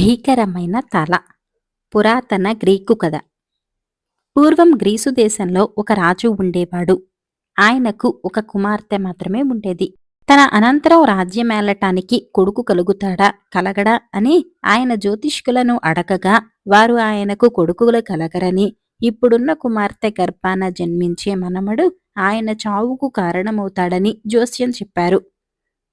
భీకరమైన తల. పురాతన గ్రీకు కథ. పూర్వం గ్రీసు దేశంలో ఒక రాజు ఉండేవాడు. ఆయనకు ఒక కుమార్తె మాత్రమే ఉండేది. తన అనంతరం రాజ్యమేలటానికి కొడుకు కలుగుతాడా కలగడా అని ఆయన జ్యోతిష్కులను అడగగా వారు ఆయనకు కొడుకులు కలగరని ఇప్పుడున్న కుమార్తె గర్భాన జన్మించే మనమడు ఆయన చావుకు కారణమవుతాడని జోస్యం చెప్పారు.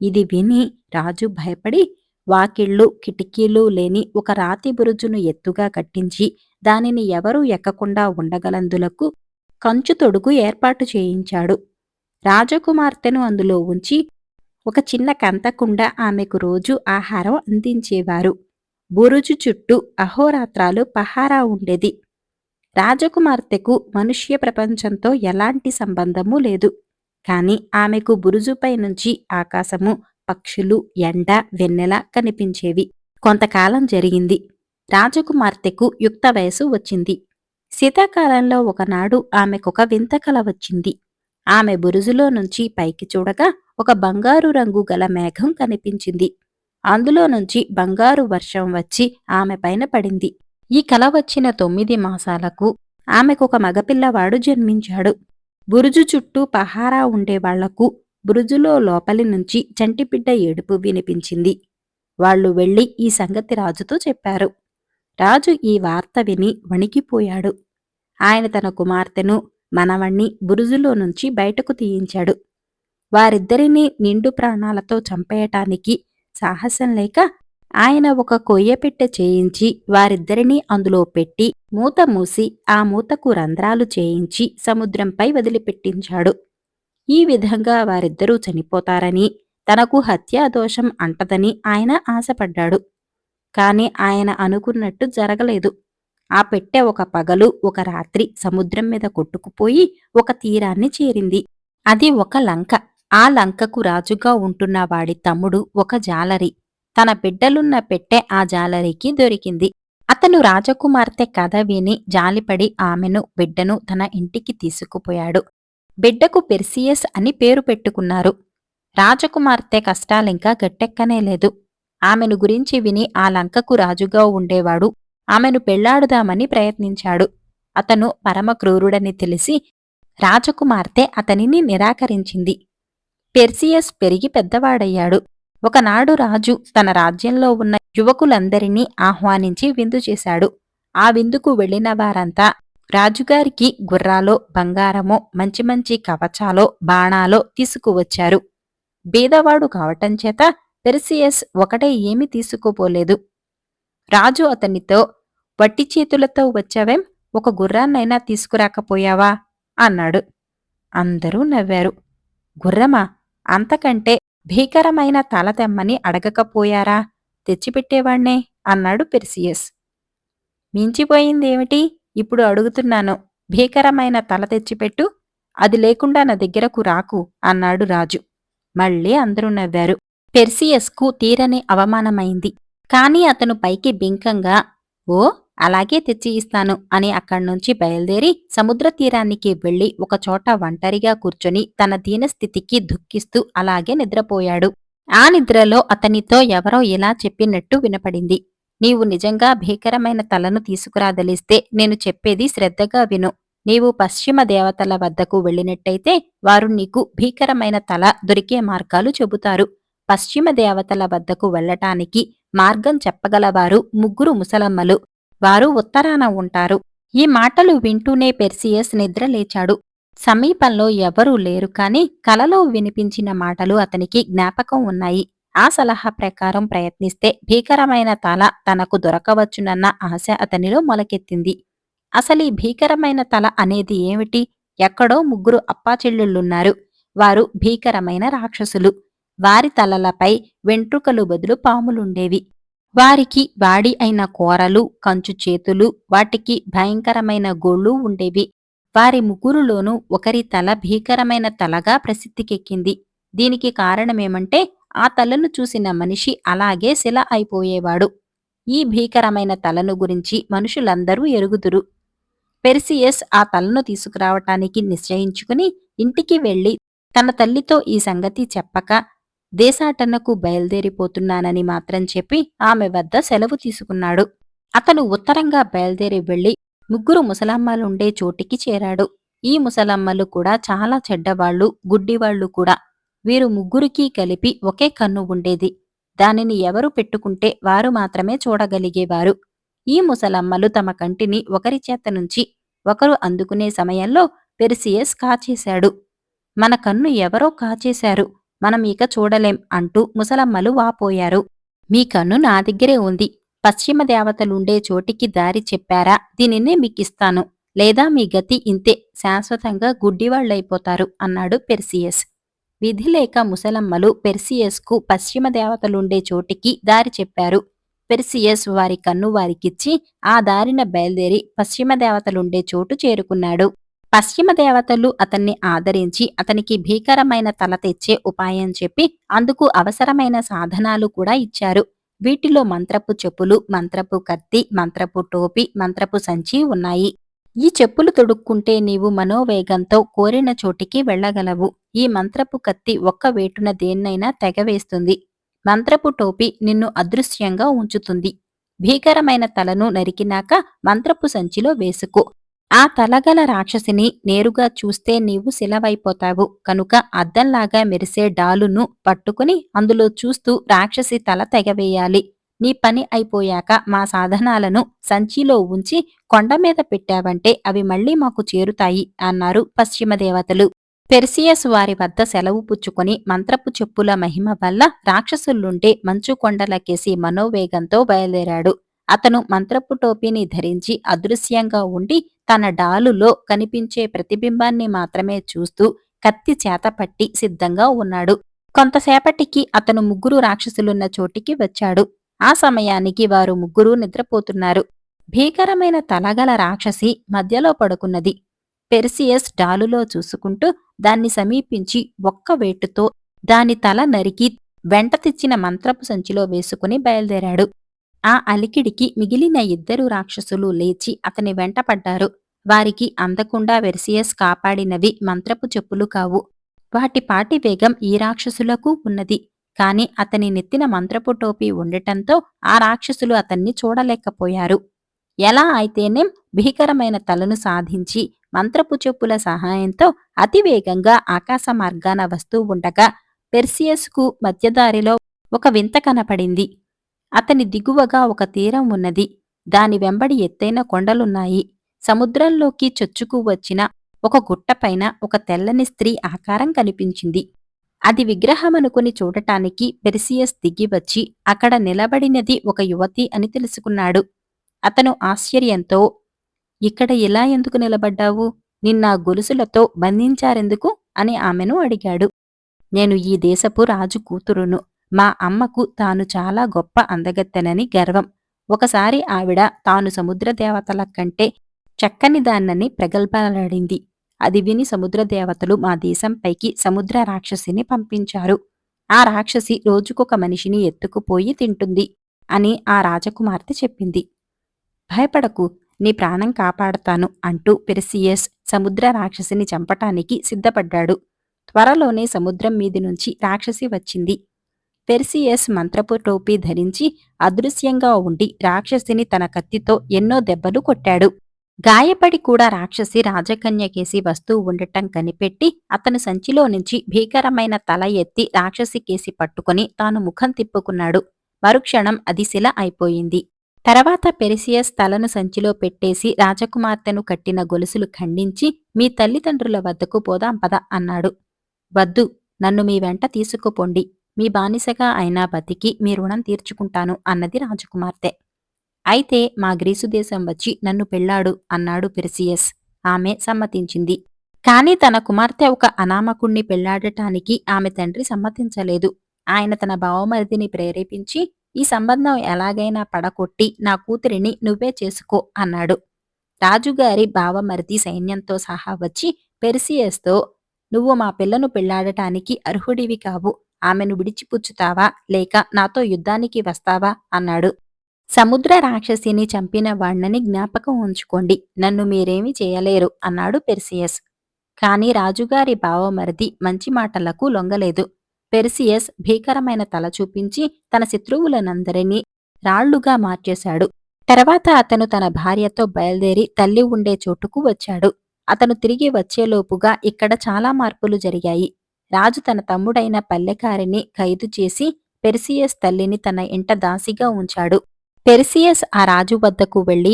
ఇది విని రాజు భయపడి వాకిళ్ళు కిటికీలు లేని ఒక రాతి బురుజును ఎత్తుగా కట్టించి దానిని ఎవరూ ఎక్కకుండా ఉండగలందులకు కంచు తొడుగు ఏర్పాటు చేయించాడు. రాజకుమార్తెను అందులో ఉంచి ఒక చిన్న కంతకుండా ఆమెకు రోజు ఆహారం అందించేవారు. బురుజు చుట్టూ అహోరాత్రాలు పహారా ఉండేది. రాజకుమార్తెకు మనుష్య ప్రపంచంతో ఎలాంటి సంబంధము లేదు. కాని ఆమెకు బురుజుపై నుంచి ఆకాశము పక్షులు ఎండ వెన్నెల కనిపించేవి. కొంతకాలం జరిగింది. రాజకుమార్తెకు యుక్త వయసు వచ్చింది. శీతాకాలంలో ఒకనాడు ఆమెకొక వింత కల వచ్చింది. ఆమె బురుజులో నుంచి పైకి చూడగా ఒక బంగారు రంగు గల మేఘం కనిపించింది. అందులో నుంచి బంగారు వర్షం వచ్చి ఆమె పైన పడింది. ఈ కల వచ్చిన తొమ్మిది మాసాలకు ఆమెకొక మగపిల్లవాడు జన్మించాడు. బురుజు చుట్టూ పహారా ఉండేవాళ్ళకు బురుజులో లోపలి నుంచి చంటిబిడ్డ ఏడుపు వినిపించింది. వాళ్ళు వెళ్ళి ఈ సంగతి రాజుతో చెప్పారు. రాజు ఈ వార్త విని వణికిపోయాడు. ఆయన తన కుమార్తెను మనవణ్ణి బురుజులో నుంచి బయటకు తీయించాడు. వారిద్దరినీ నిండు ప్రాణాలతో చంపేయటానికి సాహసం లేక ఆయన ఒక కొయ్యపెట్టె చేయించి వారిద్దరినీ అందులో పెట్టి మూత మూసి ఆ మూతకు రంధ్రాలు చేయించి సముద్రంపై వదిలిపెట్టించాడు. ఈ విధంగా వారిద్దరూ చనిపోతారని తనకు హత్యాదోషం అంటదని ఆయన ఆశపడ్డాడు. కాని ఆయన అనుకున్నట్టు జరగలేదు. ఆ పెట్టె ఒక పగలు ఒక రాత్రి సముద్రం మీద కొట్టుకుపోయి ఒక తీరాన్ని చేరింది. అది ఒక లంక. ఆ లంకకు రాజుగా ఉంటున్న వాడి తమ్ముడు ఒక జాలరి. తన బిడ్డలున్న పెట్టె ఆ జాలరికి దొరికింది. అతను రాజకుమార్తె కథ విని జాలిపడి ఆమెను బిడ్డను తన ఇంటికి తీసుకుపోయాడు. బిడ్డకు పెర్సియస్ అని పేరు పెట్టుకున్నారు. రాజకుమార్తె కష్టాలింకా గట్టెక్కనే లేదు ఆమెను గురించి విని ఆ లంకకు రాజుగా ఉండేవాడు. ఆమెను పెళ్ళాడుదామని ప్రయత్నించాడు. అతను పరమ క్రూరుడని తెలిసి రాజకుమార్తె అతనిని నిరాకరించింది. పెర్సియస్ పెరిగి పెద్దవాడయ్యాడు. ఒకనాడు రాజు తన రాజ్యంలో ఉన్న యువకులందరినీ ఆహ్వానించి విందు చేశాడు. ఆ విందుకు వెళ్ళిన వారంతా రాజుగారికి గుర్రాలో బంగారమో మంచి మంచి కవచాలో బాణాలో తీసుకువచ్చారు. బీదవాడు కావటం చేత పెర్సియస్ ఒకటే ఏమి తీసుకుపోలేదు. రాజు అతనితో వట్టి చేతులతో వచ్చావేం? ఒక గుర్రాన్నైనా తీసుకురాకపోయావా? అన్నాడు. అందరూ నవ్వారు. గుర్రమా? అంతకంటే భీకరమైన తల తెమ్మని అడగకపోయారా? తెచ్చిపెట్టేవాణ్ణే అన్నాడు పెర్సియస్. మించిపోయిందేమిటి? ఇప్పుడు అడుగుతున్నాను భీకరమైన తల తెచ్చిపెట్టు అది లేకుండా నా దగ్గరకు రాకు అన్నాడు రాజు. మళ్ళీ అందరూ నవ్వారు. పెర్సియస్కు తీరని అవమానమైంది. కాని అతను పైకి బింకంగా ఓ అలాగే తెచ్చి ఇస్తాను అని అక్కడ్నుంచి బయలుదేరి సముద్ర తీరానికి వెళ్ళి ఒకచోట ఒంటరిగా కూర్చొని తన దీనస్థితికి దుఃఖిస్తూ అలాగే నిద్రపోయాడు. ఆ నిద్రలో అతనితో ఎవరో ఇలా చెప్పినట్టు వినపడింది. నీవు నిజంగా భీకరమైన తలను తీసుకురాదలిస్తే నేను చెప్పేది శ్రద్ధగా విను. నీవు పశ్చిమ దేవతల వద్దకు వెళ్ళినట్టయితే వారు నీకు భీకరమైన తల దొరికే మార్గాలు చెబుతారు. పశ్చిమ దేవతల వద్దకు వెళ్ళటానికి మార్గం చెప్పగలవారు ముగ్గురు ముసలమ్మలు. వారు ఉత్తరాన ఉంటారు. ఈ మాటలు వింటూనే పెర్సియస్ నిద్రలేచాడు సమీపంలో ఎవరూ లేరు కాని కలలో వినిపించిన మాటలు అతనికి జ్ఞాపకం ఉన్నాయి. ఆ సలహా ప్రకారం ప్రయత్నిస్తే భీకరమైన తల తనకు దొరకవచ్చునన్న ఆశ అతనిలో మొలకెత్తింది. అసలీ భీకరమైన తల అనేది ఏమిటి? ఎక్కడో ముగ్గురు అప్పాచెల్లుళ్ళున్నారు. వారు భీకరమైన రాక్షసులు. వారి తలలపై వెంట్రుకలు బదులు పాములుండేవి. వారికి వాడి అయిన కోరలు కంచు చేతులు వాటికి భయంకరమైన గోళ్ళు ఉండేవి. వారి ముగ్గురులోనూ ఒకరి తల భీకరమైన తలగా ప్రసిద్ధికెక్కింది. దీనికి కారణమేమంటే ఆ తలను చూసిన మనిషి అలాగే శిల అయిపోయేవాడు. ఈ భీకరమైన తలను గురించి మనుషులందరూ ఎరుగుదురు. పెర్సియస్ ఆ తలను తీసుకురావటానికి నిశ్చయించుకుని ఇంటికి వెళ్ళి తన తల్లితో ఈ సంగతి చెప్పక దేశాటనకు బయలుదేరిపోతున్నానని మాత్రం చెప్పి ఆమె వద్ద సెలవు తీసుకున్నాడు. అతను ఉత్తరంగా బయలుదేరి వెళ్ళి ముగ్గురు ముసలమ్మలుండే చోటికి చేరాడు. ఈ ముసలమ్మలు కూడా చాలా చెడ్డవాళ్ళు గుడ్డివాళ్ళు కూడా. వీరు ముగ్గురికి కలిపి ఒకే కన్ను ఉండేది. దానిని ఎవరు పెట్టుకుంటే వారు మాత్రమే చూడగలిగేవారు. ఈ ముసలమ్మలు తమ కంటిని ఒకరి చేత నుంచి ఒకరు అందుకునే సమయంలో పెర్సియస్ కాచేశాడు. మన కన్ను ఎవరో కాచేశారు. మనం ఇక చూడలేం అంటూ ముసలమ్మలు వాపోయారు. మీ కన్ను నా దగ్గరే ఉంది. పశ్చిమ దేవతలుండే చోటికి దారి చెప్పారా? దీనినే మీకిస్తాను. లేదా మీ గతి ఇంతే. శాశ్వతంగా గుడ్డివాళ్ళైపోతారు అన్నాడు పెర్సియస్. విధిలేక ముసలమ్మలు పెర్సియస్కు పశ్చిమ దేవతలుండే చోటికి దారి చెప్పారు. పెర్సియస్ వారి కన్ను వారికిచ్చి ఆ దారిన బయలుదేరి పశ్చిమ దేవతలుండే చోటు చేరుకున్నాడు. పశ్చిమ దేవతలు అతన్ని ఆదరించి అతనికి భీకరమైన తల తెచ్చే ఉపాయం చెప్పి అందుకు అవసరమైన సాధనాలు కూడా ఇచ్చారు. వీటిలో మంత్రపు చెప్పులు మంత్రపు కత్తి మంత్రపు టోపి మంత్రపు సంచి ఉన్నాయి. ఈ చెప్పులు తొడుక్కుంటే నీవు మనోవేగంతో కోరిన చోటికి వెళ్ళగలవు. ఈ మంత్రపు కత్తి ఒక్క వేటున దేన్నైనా తెగవేస్తుంది. మంత్రపు టోపి నిన్ను అదృశ్యంగా ఉంచుతుంది. భీకరమైన తలను నరికినాక మంత్రపు సంచిలో వేసుకో. ఆ తలగల రాక్షసిని నేరుగా చూస్తే నీవు శిలవైపోతావు. కనుక అద్దంలాగా మెరిసే డాలును పట్టుకుని అందులో చూస్తూ రాక్షసి తల తెగవేయాలి. నీ పని అయిపోయాక మా సాధనాలను సంచిలో ఉంచి కొండ మీద పెట్టావంటే అవి మళ్ళీ మాకు చేరుతాయి అన్నారు పశ్చిమ దేవతలు. పెర్సియస్ వారి వద్ద సెలవు పుచ్చుకొని మంత్రపు చెప్పుల మహిమ వల్ల రాక్షసులుంటే మంచు కొండలకేసి మనోవేగంతో బయలుదేరాడు. అతను మంత్రపు టోపీని ధరించి అదృశ్యంగా ఉండి తన డాలులో కనిపించే ప్రతిబింబాన్ని మాత్రమే చూస్తూ కత్తి చేతపట్టి సిద్ధంగా ఉన్నాడు. కొంతసేపటికి అతను ముగ్గురు రాక్షసులున్న చోటికి వచ్చాడు. ఆ సమయానికి వారు ముగ్గురు నిద్రపోతున్నారు. భీకరమైన తలగల రాక్షసి మధ్యలో పడుకున్నది. పెర్సియస్ డాలులో చూసుకుంటూ దాన్ని సమీపించి ఒక్క వేటుతో దాని తల నరికి వెంట తెచ్చిన మంత్రపు సంచిలో వేసుకుని బయలుదేరాడు. ఆ అలికిడికి మిగిలిన ఇద్దరు రాక్షసులు లేచి అతని వెంటపడ్డారు వారికి అందకుండా వెర్సియస్ కాపాడినవి మంత్రపు చెప్పులు కావు. వాటి పాటి వేగం ఈ రాక్షసులకు ఉన్నది. కాని అతని నెత్తిన మంత్రపు టోపీ ఉండటంతో ఆ రాక్షసులు అతన్ని చూడలేకపోయారు. ఎలా అయితేనేం భీకరమైన తలను సాధించి మంత్రపు చెప్పుల సహాయంతో అతివేగంగా ఆకాశ మార్గాన వస్తూ ఉండగా పెర్సియస్కు మధ్యదారిలో ఒక వింత కనపడింది. అతని దిగువగా ఒక తీరం ఉన్నది. దాని వెంబడి ఎత్తైన కొండలున్నాయి. సముద్రంలోకి చొచ్చుకు వచ్చిన ఒక గుట్టపైన ఒక తెల్లని స్త్రీ ఆకారం కనిపించింది. అది విగ్రహమనుకుని చూడటానికి పెర్సియస్ దిగివచ్చి అక్కడ నిలబడినది ఒక యువతి అని తెలుసుకున్నాడు. అతను ఆశ్చర్యంతో ఇక్కడ ఇలా ఎందుకు నిలబడ్డావు? నిన్నా గొలుసులతో బంధించారెందుకు? అని ఆమెను అడిగాడు. నేను ఈ దేశపు రాజు కూతురును. మా అమ్మకు తాను చాలా గొప్ప అందగత్తెనని గర్వం. ఒకసారి ఆవిడ తాను సముద్ర దేవతల కంటే చక్కని దాన్నని ప్రగల్భాలాడింది. అది విని సముద్ర దేవతలు మా దేశంపైకి సముద్ర రాక్షసిని పంపించారు. ఆ రాక్షసి రోజుకొక మనిషిని ఎత్తుకుపోయి తింటుంది అని ఆ రాజకుమార్తె చెప్పింది. భయపడకు నీ ప్రాణం కాపాడతాను అంటూ పెర్సియస్ సముద్ర రాక్షసిని చంపటానికి సిద్ధపడ్డాడు. త్వరలోనే సముద్రం మీది నుంచి రాక్షసి వచ్చింది. పెర్సియస్ మంత్రపు టోపీ ధరించి అదృశ్యంగా ఉండి రాక్షసిని తన కత్తితో ఎన్నో దెబ్బలు కొట్టాడు. గాయపడి కూడా రాక్షసి రాజకన్యకేసి వస్తూ ఉండటం కనిపెట్టి అతను సంచిలో నుంచి భీకరమైన తల ఎత్తి రాక్షసి కేసి పట్టుకుని తాను ముఖం తిప్పుకున్నాడు. మరుక్షణం అది శిల అయిపోయింది. తర్వాత పెరిసియస్ తలను సంచిలో పెట్టేసి రాజకుమార్తెను కట్టిన గొలుసులు ఖండించి మీ తల్లిదండ్రుల వద్దకు పోదాం పద అన్నాడు. వద్దు నన్ను మీ వెంట తీసుకుపోండి. మీ బానిసగా అయినా బతికి మీ రుణం తీర్చుకుంటాను అన్నది రాజకుమార్తె. అయితే మా గ్రీసు దేశం వచ్చి నన్ను పెళ్ళాడు అన్నాడు పెర్సియస్. ఆమె సమ్మతించింది. కాని తన కుమార్తె ఒక అనామకుణ్ణి పెళ్ళాడటానికి ఆమె తండ్రి సమ్మతించలేదు. ఆయన తన బావమరిదిని ప్రేరేపించి ఈ సంబంధం ఎలాగైనా పడకొట్టి నా కూతురిని నువ్వే చేసుకో అన్నాడు. రాజుగారి బావమరిది సైన్యంతో సహా వచ్చి పెర్సియస్తో నువ్వు మా పిల్లను పెళ్ళాడటానికి అర్హుడివి కావు. ఆమెను విడిచిపుచ్చుతావా? లేక నాతో యుద్ధానికి వస్తావా? అన్నాడు. సముద్ర రాక్షసిని చంపిన వాణ్ణని జ్ఞాపకం ఉంచుకోండి. నన్ను మీరేమీ చేయలేరు అన్నాడు పెర్సియస్. కాని రాజుగారి బావమరిది మంచి మాటలకు లొంగలేదు. పెర్సియస్ భీకరమైన తల చూపించి తన శత్రువులనందరినీ రాళ్ళుగా మార్చేశాడు. తర్వాత అతను తన భార్యతో బయలుదేరి తల్లి ఉండే చోటుకు వచ్చాడు. అతను తిరిగి వచ్చేలోపుగా ఇక్కడ చాలా మార్పులు జరిగాయి. రాజు తన తమ్ముడైన పల్లెకారిని ఖైదు చేసి పెర్సియస్ తల్లిని తన ఇంట దాసిగా ఉంచాడు. పెర్సియస్ ఆ రాజు వద్దకు వెళ్ళి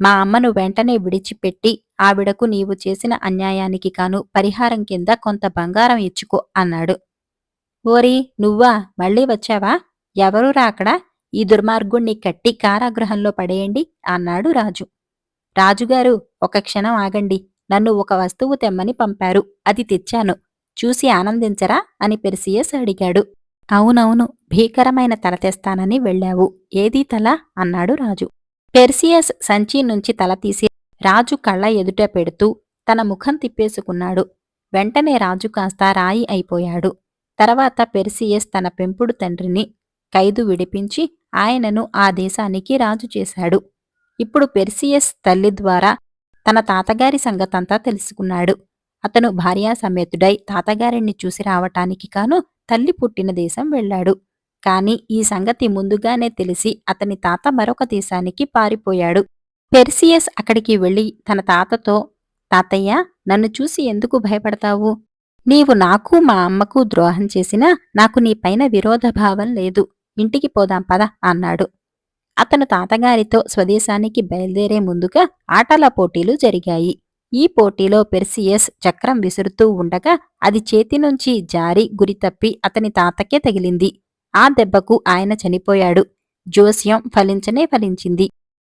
మా అమ్మను వెంటనే విడిచిపెట్టి ఆవిడకు నీవు చేసిన అన్యాయానికి కాను పరిహారం కింద కొంత బంగారం ఇచ్చుకో అన్నాడు. ఓరి నువ్వా? మళ్ళీ వచ్చావా? ఎవరు రాకడా ఈ దుర్మార్గుణ్ణి కట్టి కారాగృహంలో పడేయండి అన్నాడు రాజు. రాజుగారు ఒక క్షణం ఆగండి. నన్ను ఒక వస్తువు తెమ్మని పంపారు. అది తెచ్చాను. చూసి ఆనందించరా? అని పెర్సియస్ అడిగాడు. అవునవును భీకరమైన తల తెస్తానని వెళ్ళావు. ఏదీ తల? అన్నాడు రాజు. పెర్సియస్ సంచి నుంచి తల తీసి రాజు కళ్ళ ఎదుట పెడుతూ తన ముఖం తిప్పేసుకున్నాడు. వెంటనే రాజు కాస్త రాయి అయిపోయాడు. తర్వాత పెర్సియస్ తన పెంపుడు తండ్రిని ఖైదు విడిపించి ఆయనను ఆ దేశానికి రాజు చేశాడు. ఇప్పుడు పెర్సియస్ తల్లి ద్వారా తన తాతగారి సంగతంతా తెలుసుకున్నాడు. అతను భార్యాసమేతుడై తాతగారిని చూసి రావటానికి కాను తల్లి పుట్టిన దేశం వెళ్ళాడు. కాని ఈ సంగతి ముందుగానే తెలిసి అతని తాత మరొక దేశానికి పారిపోయాడు. పెర్సియస్ అక్కడికి వెళ్ళి తన తాతతో తాతయ్య నన్ను చూసి ఎందుకు భయపడతావు? నీవు నాకు మా అమ్మకు ద్రోహం చేసినా నాకు నీపైన విరోధభావం లేదు. ఇంటికి పోదాం పద అన్నాడు. అతను తాతగారితో స్వదేశానికి బయలుదేరే ముందుగా ఆటల పోటీలు జరిగాయి. ఈ పోటీలో పెర్సియస్ చక్రం విసురుతూ ఉండగా అది చేతి నుంచి జారి గురితప్పి అతని తాతకే తగిలింది. ఆ దెబ్బకు ఆయన చనిపోయాడు. జోస్యం ఫలించనే ఫలించింది.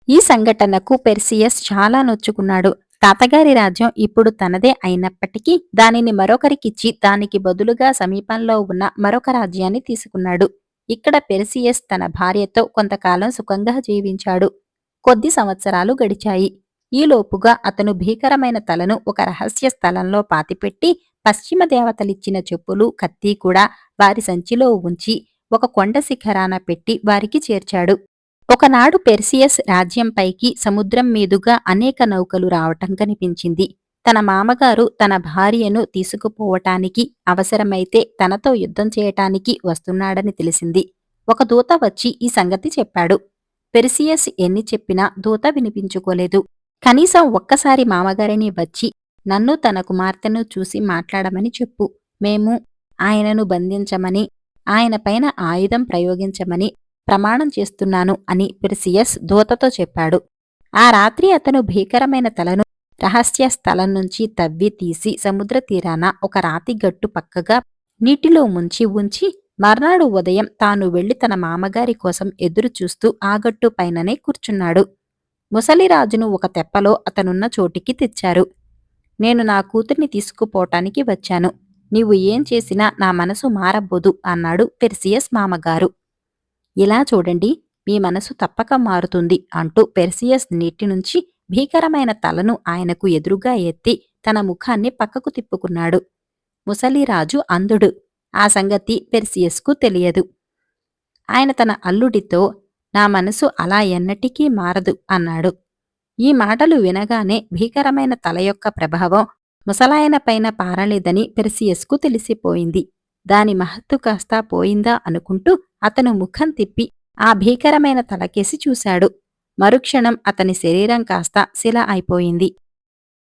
ఈ సంఘటనకు పెర్సియస్ చాలా నొచ్చుకున్నాడు. తాతగారి రాజ్యం ఇప్పుడు తనదే అయినప్పటికీ దానిని మరొకరికిచ్చి దానికి బదులుగా సమీపంలో ఉన్న మరొక రాజ్యాన్ని తీసుకున్నాడు. ఇక్కడ పెర్సియస్ తన భార్యతో కొంతకాలం సుఖంగా జీవించాడు. కొద్ది సంవత్సరాలు గడిచాయి. ఈలోపుగా అతను భీకరమైన తలను ఒక రహస్య స్థలంలో పాతిపెట్టి పశ్చిమ దేవతలిచ్చిన చెప్పులు కత్తి కూడా వారి సంచిలో ఉంచి ఒక కొండ శిఖరాన పెట్టి వారికి చేర్చాడు. ఒకనాడు పెర్సియస్ రాజ్యంపైకి సముద్రం మీదుగా అనేక నౌకలు రావటం కనిపించింది. తన మామగారు తన భార్యను తీసుకుపోవటానికి అవసరమైతే తనతో యుద్ధం చేయటానికి వస్తున్నాడని తెలిసింది. ఒక దూత వచ్చి ఈ సంగతి చెప్పాడు. పెర్సియస్ ఎన్ని చెప్పినా దూత వినిపించుకోలేదు. కనీసం ఒక్కసారి మామగారిని వచ్చి నన్ను తన కుమార్తెను చూసి మాట్లాడమని చెప్పు. మేము ఆయనను బంధించమని ఆయన పైన ఆయుధం ప్రయోగించమని ప్రమాణం చేస్తున్నాను అని పెర్సియస్ దూతతో చెప్పాడు. ఆ రాత్రి అతను భీకరమైన తలను రహస్య స్థలం నుంచి తవ్వి తీసి సముద్ర తీరాన ఒక రాతి గట్టు పక్కగా నీటిలో ముంచి ఉంచి మర్నాడు ఉదయం తాను వెళ్ళి తన మామగారి కోసం ఎదురు చూస్తూ ఆ గట్టు పైననే కూర్చున్నాడు. ముసలిరాజును ఒక తెప్పలో అతనున్న చోటికి తెచ్చారు. నేను నా కూతుర్ని తీసుకుపోవటానికి వచ్చాను. నీవు ఏం చేసినా నా మనసు మారబోదు అన్నాడు పెర్సియస్ మామగారు. ఇలా చూడండి మీ మనసు తప్పక మారుతుంది అంటూ పెర్సియస్ నీటి నుంచి భీకరమైన తలను ఆయనకు ఎదురుగా ఎత్తి తన ముఖాన్ని పక్కకు తిప్పుకున్నాడు. ముసలిరాజు అంధుడు. ఆ సంగతి పెర్సియస్కు తెలియదు. ఆయన తన అల్లుడితో నా మనసు అలా ఎన్నటికీ మారదు అన్నాడు. ఈ మాటలు వినగానే భీకరమైన తల యొక్క ప్రభావం ముసలాయనపైన పారలేదని పెర్సియస్కు తెలిసిపోయింది. దాని మహత్తు కాస్త పోయిందా అనుకుంటూ అతను ముఖం తిప్పి ఆ భీకరమైన తలకేసి చూశాడు. మరుక్షణం అతని శరీరం కాస్త శిల అయిపోయింది.